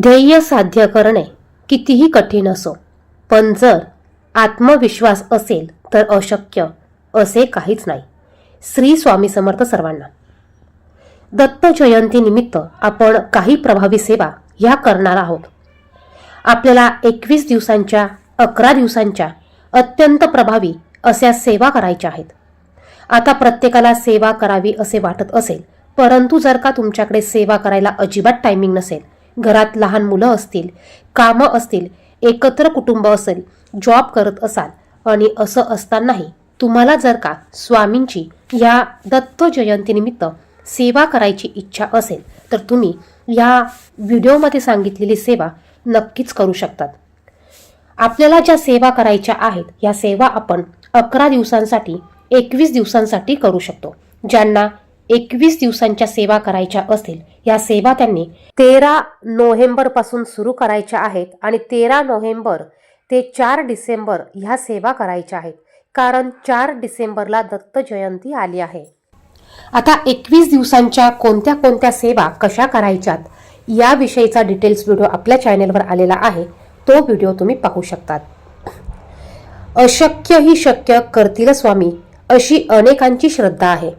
ध्येय साध्य करणे कितीही कठीण असो पण जर आत्मविश्वास असेल तर अशक्य असे काहीच नाही. श्री स्वामी समर्थ सर्वांना. दत्त जयंतीनिमित्त आपण काही प्रभावी सेवा ह्या करणार आहोत. आपल्याला एकवीस दिवसांच्या अकरा दिवसांच्या अत्यंत प्रभावी अशा सेवा करायच्या आहेत. आता प्रत्येकाला सेवा करावी असे वाटत असेल परंतु जर का तुमच्याकडे सेवा करायला अजिबात टायमिंग नसेल घरात लहान मुलं असतील कामं असतील एकत्र कुटुंब असेल जॉब करत असाल आणि असं असतानाही तुम्हाला जर का स्वामींची या दत्त जयंतीनिमित्त सेवा करायची इच्छा असेल तर तुम्ही या व्हिडिओमध्ये सांगितलेली सेवा नक्कीच करू शकतात. आपल्याला ज्या सेवा करायच्या आहेत या सेवा आपण अकरा दिवसांसाठी एकवीस दिवसांसाठी करू शकतो ज्यांना एकवीस दिवसांच्या सेवा करायच्या असतील या सेवा त्यांनी तेरा नोव्हेंबरपासून सुरू करायच्या आहेत आणि तेरा नोव्हेंबर ते चार डिसेंबर ह्या सेवा करायच्या आहेत. कारण चार डिसेंबरला दत्त जयंती आली आहे. आता एकवीस दिवसांच्या कोणत्या कोणत्या सेवा कशा करायच्यात याविषयीचा डिटेल्स व्हिडिओ आपल्या चॅनेलवर आलेला आहे. तो व्हिडिओ तुम्ही पाहू शकतात. अशक्य ही शक्य करतील स्वामी अशी अनेकांची श्रद्धा आहे.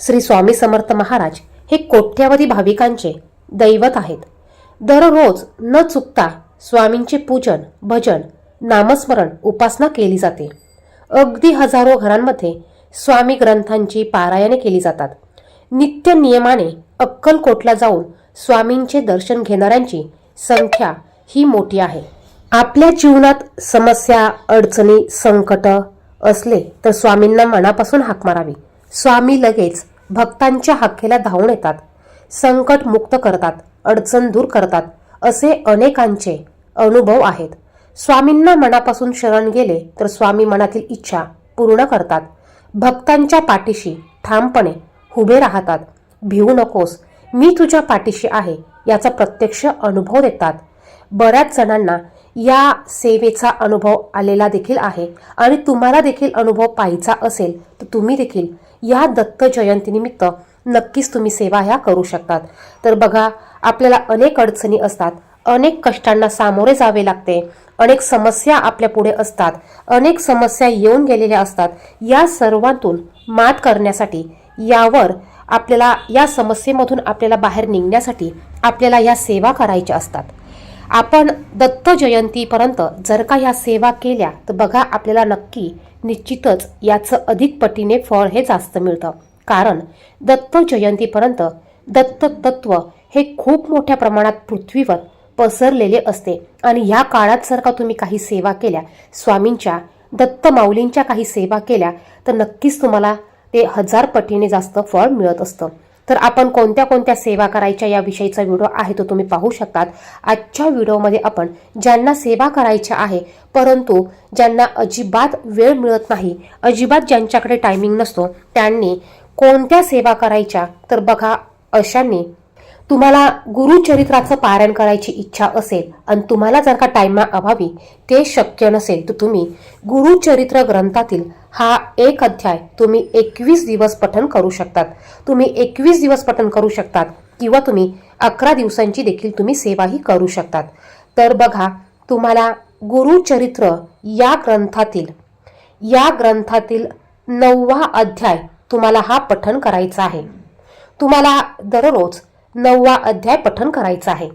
श्री स्वामी समर्थ महाराज हे कोट्यावधी भाविकांचे दैवत आहेत. दररोज न चुकता स्वामींचे पूजन भजन नामस्मरण उपासना केली जाते. अगदी हजारो घरांमध्ये स्वामी ग्रंथांची पारायणे केली जातात. नित्य नियमाने अक्कलकोटला जाऊन स्वामींचे दर्शन घेणाऱ्यांची संख्या ही मोठी आहे. आपल्या जीवनात समस्या अडचणी संकट असले तर स्वामींना मनापासून हाक मारावी. स्वामी लगेच भक्तांच्या हाकेला धावून येतात. संकट मुक्त करतात अडचण दूर करतात असे अनेकांचे अनुभव आहेत. स्वामींना मनापासून शरण गेले तर स्वामी मनातील इच्छा पूर्ण करतात. भक्तांच्या पाठीशी ठामपणे उभे राहतात. भिवू नकोस मी तुझ्या पाठीशी आहे याचा प्रत्यक्ष अनुभव देतात. बऱ्याच जणांना या सेवेचा अनुभव आलेला देखील आहे. आणि तुम्हाला देखील अनुभव पाहायचा असेल तर तुम्ही देखील या दत्त जयंतीनिमित्त नक्कीच तुम्ही सेवा ह्या करू शकतात. तर बघा आपल्याला अनेक अडचणी असतात अनेक कष्टांना सामोरे जावे लागते अनेक समस्या आपल्या पुढे असतात अनेक समस्या येऊन गेलेल्या असतात. या सर्वांतून मात करण्यासाठी यावर आपल्याला या समस्येमधून आपल्याला बाहेर निघण्यासाठी आपल्याला या सेवा करायच्या असतात. आपण दत्त जयंतीपर्यंत जर का ह्या सेवा केल्या तर बघा आपल्याला नक्की निश्चितच याचं अधिक पटीने फळ हे जास्त मिळतं. कारण दत्त जयंतीपर्यंत दत्त तत्व हे खूप मोठ्या प्रमाणात पृथ्वीवर पसरलेले असते. आणि ह्या काळात जर का तुम्ही काही सेवा केल्या स्वामींच्या दत्त माऊलींच्या काही सेवा केल्या तर नक्कीच तुम्हाला ते हजार पटीने जास्त फळ मिळत असतं. तर आपण कोणत्या कोणत्या सेवा करायच्या याविषयीचा व्हिडिओ आहे तो तुम्ही पाहू शकतात. आजच्या व्हिडिओमध्ये आपण ज्यांना सेवा करायच्या आहे परंतु ज्यांना अजिबात वेळ मिळत नाही अजिबात ज्यांच्याकडे टायमिंग नसतो त्यांनी कोणत्या सेवा करायच्या तर बघा अशांनी तुम्हाला गुरुचरित्राचं पारायण करायची इच्छा असेल आणि तुम्हाला जर का टायमा अभावी ते शक्य नसेल तर तुम्ही गुरुचरित्र ग्रंथातील हा एक अध्याय तुम्ही एकवीस दिवस पठन करू शकतात. तुम्ही एकवीस दिवस पठन करू शकतात किंवा तुम्ही अकरा दिवसांची देखील तुम्ही सेवाही करू शकतात. तर बघा तुम्हाला गुरुचरित्र या ग्रंथातील या ग्रंथातील नववा अध्याय तुम्हाला हा पठन करायचा आहे. तुम्हाला दररोज नववा अध्याय पठन करायचा आहे.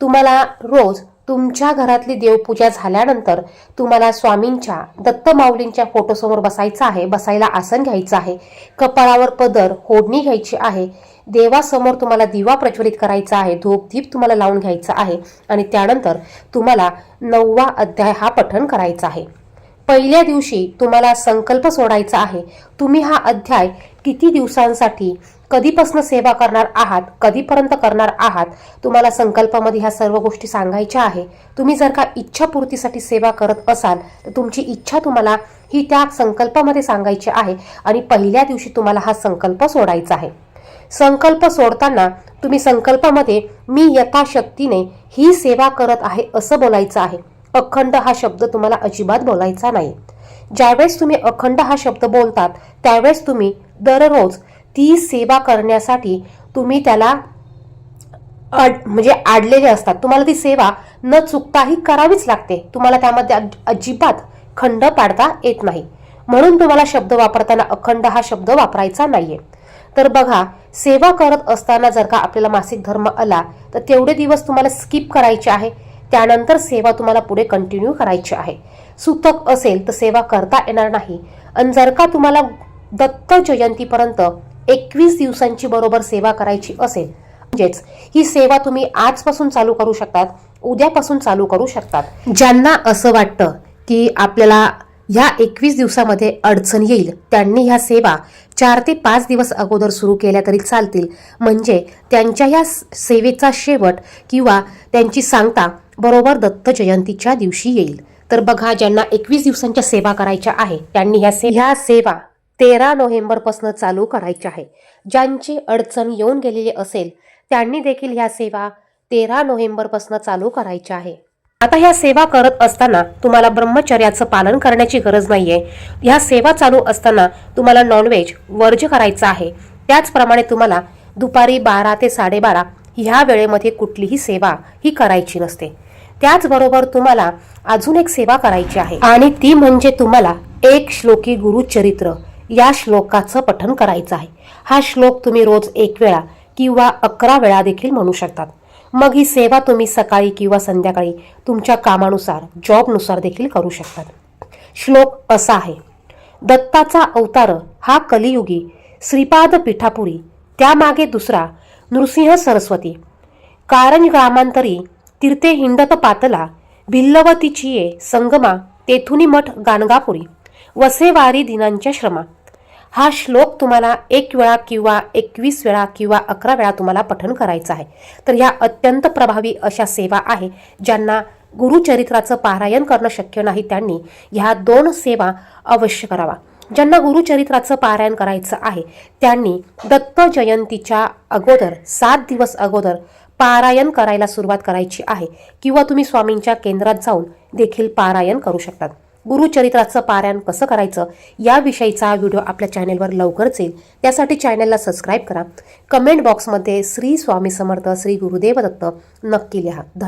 तुम्हाला रोज तुमच्या घरातली देवपूजा झाल्यानंतर तुम्हाला स्वामींच्या दत्त माऊलींच्या फोटोसमोर बसायचं आहे बसायला आसन घ्यायचं आहे कपाळावर पदर होडणी घ्यायची आहे देवासमोर तुम्हाला दिवा प्रज्वलित करायचा आहे धूप दीप तुम्हाला लावून घ्यायचा आहे आणि त्यानंतर तुम्हाला नववा अध्याय हा पठण करायचा आहे. पहिल्या दिवशी तुम्हाला संकल्प सोडायचा आहे. तुम्ही हा अध्याय किती दिवसांसाठी कधीपासून सेवा करणार आहात कधीपर्यंत करणार आहात तुम्हाला संकल्पामध्ये ह्या सर्व गोष्टी सांगायच्या आहे. तुम्ही जर का इच्छापूर्तीसाठी सेवा करत असाल तर तुमची इच्छा तुम्हाला ही त्या संकल्पामध्ये सांगायची आहे आणि पहिल्या दिवशी तुम्हाला हा संकल्प सोडायचा आहे. संकल्प सोडताना तुम्ही संकल्पामध्ये मी यथाशक्तीने ही सेवा करत आहे असं बोलायचं आहे. अखंड हा शब्द तुम्हाला अजिबात बोलायचा नाही. ज्यावेळेस तुम्ही अखंड हा शब्द बोलतात त्यावेळेस तुम्ही दररोज ती सेवा करण्यासाठी तुम्ही त्याला अड म्हणजे आडलेले असतात. तुम्हाला ती सेवा न चुकताही करावीच लागते. तुम्हाला त्यामध्ये अजिबात खंड पाडता येत नाही. म्हणून तुम्हाला शब्द वापरताना अखंड हा शब्द वापरायचा नाहीये. तर बघा सेवा करत असताना जर का आपल्याला मासिक धर्म आला तर तेवढे दिवस तुम्हाला स्किप करायचे आहे. त्यानंतर सेवा तुम्हाला पुढे कंटिन्यू करायची आहे. सुतक असेल तर सेवा करता येणार नाही. आणि जर का तुम्हाला दत्त जयंतीपर्यंत एकवीस दिवसांची बरोबर सेवा करायची असेल म्हणजेच ही सेवा तुम्ही आजपासून चालू करू शकतात उद्यापासून चालू करू शकतात. ज्यांना असं वाटतं की आपल्याला ह्या एकवीस दिवसामध्ये अडचण येईल त्यांनी ह्या सेवा चार ते पाच दिवस अगोदर सुरू केल्या तरी चालतील. म्हणजे त्यांच्या ह्या स- सेवेचा शेवट किंवा त्यांची सांगता बरोबर दत्त जयंतीच्या दिवशी येईल. तर बघा ज्यांना एकवीस दिवसांच्या सेवा करायच्या आहे त्यांनी ह्या से ह्या सेवा तेरा नोव्हेंबरपासून चालू करायची आहे. ज्यांची अडचण येऊन गेलेली असेल त्यांनी देखील ह्या सेवा तेरा नोव्हेंबरपासून चालू करायच्या आहे. आता ह्या सेवा करत असताना तुम्हाला ब्रह्मचर्याचं पालन करण्याची गरज नाहीये. ह्या सेवा चालू असताना तुम्हाला नॉनव्हेज वर्ज करायचं आहे. त्याचप्रमाणे तुम्हाला दुपारी बारा ते साडेबारा ह्या वेळेमध्ये कुठलीही सेवा ही करायची नसते. त्याचबरोबर तुम्हाला अजून एक सेवा करायची आहे. आणि ती म्हणजे तुम्हाला एक श्लोकी गुरुचरित्र. या श्लोकाचं पठण करायचं आहे. हा श्लोक तुम्ही रोज एक वेळा किंवा अकरा वेळा देखील म्हणू शकतात. मग ही सेवा तुम्ही सकाळी किंवा संध्याकाळी तुमच्या कामानुसार जॉबनुसार देखील करू शकतात. श्लोक असा आहे. दत्ताचा अवतार हा कलियुगी श्रीपाद पिठापुरी त्यामागे दुसरा नृसिंह सरस्वती. कारण ग्रामांतरी तीर्थे हिंडत पातला भिल्लवतीची संगमा तेथुनी मठ गाणगापुरी. वसेवारी दिनांच्या श्रमा. हा श्लोक तुम्हाला एक वेळा किंवा एकवीस वेळा किंवा अकरा वेळा तुम्हाला पठण करायचं आहे. तर ह्या अत्यंत प्रभावी अशा सेवा आहे ज्यांना गुरुचरित्राचं पारायण करणं शक्य नाही त्यांनी ह्या दोन सेवा अवश्य करावा. ज्यांना गुरुचरित्राचं पारायण करायचं आहे त्यांनी दत्त जयंतीच्या अगोदर सात दिवस अगोदर पारायण करायला सुरुवात करायची आहे किंवा तुम्ही स्वामींच्या केंद्रात जाऊन देखील पारायण करू शकतात. गुरुचरित्राचं पारायण कसं करायचं याविषयीचा व्हिडिओ आपल्या चॅनेलवर लवकरच येईल. त्यासाठी चॅनेलला सबस्क्राईब करा. कमेंट बॉक्समध्ये श्री स्वामी समर्थ श्री गुरुदेव दत्त नक्की लिहा. धन्यवाद.